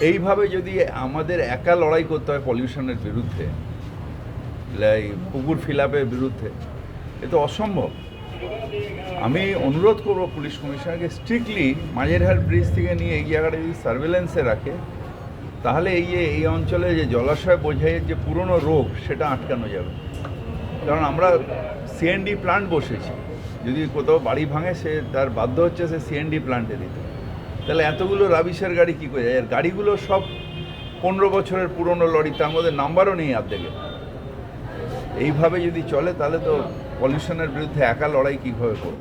এইভাবে যদি আমাদের একা লড়াই করতে হয় পলিউশনের বিরুদ্ধে পুকুর ফিলাপের বিরুদ্ধে, এ তো অসম্ভব। আমি অনুরোধ করব পুলিশ কমিশনারকে স্ট্রিক্টলি মাঝেরহাট ব্রিজ থেকে নিয়ে এই জায়গাটা যদি সার্ভেলেন্সে রাখে, তাহলে এই যে, এই অঞ্চলে যে জলাশয় বোঝাইয়ের যে পুরনো রোগ, সেটা আটকানো যাবে। কারণ আমরা সিএনডি প্লান্ট বসেছি। যদি কোথাও বাড়ি ভাঙে, সে তার বাধ্য হচ্ছে সে সিএনডি প্লান্টে দিতে। তাহলে এতগুলো রাবিশের গাড়ি কী করে? যায় আর গাড়িগুলো সব পনেরো বছরের পুরনো লরি, তার মধ্যে নাম্বারও নেই অর্ধেকে এইভাবে যদি চলে, তাহলে তো পলিউশনের বিরুদ্ধে একা লড়াই কীভাবে করব?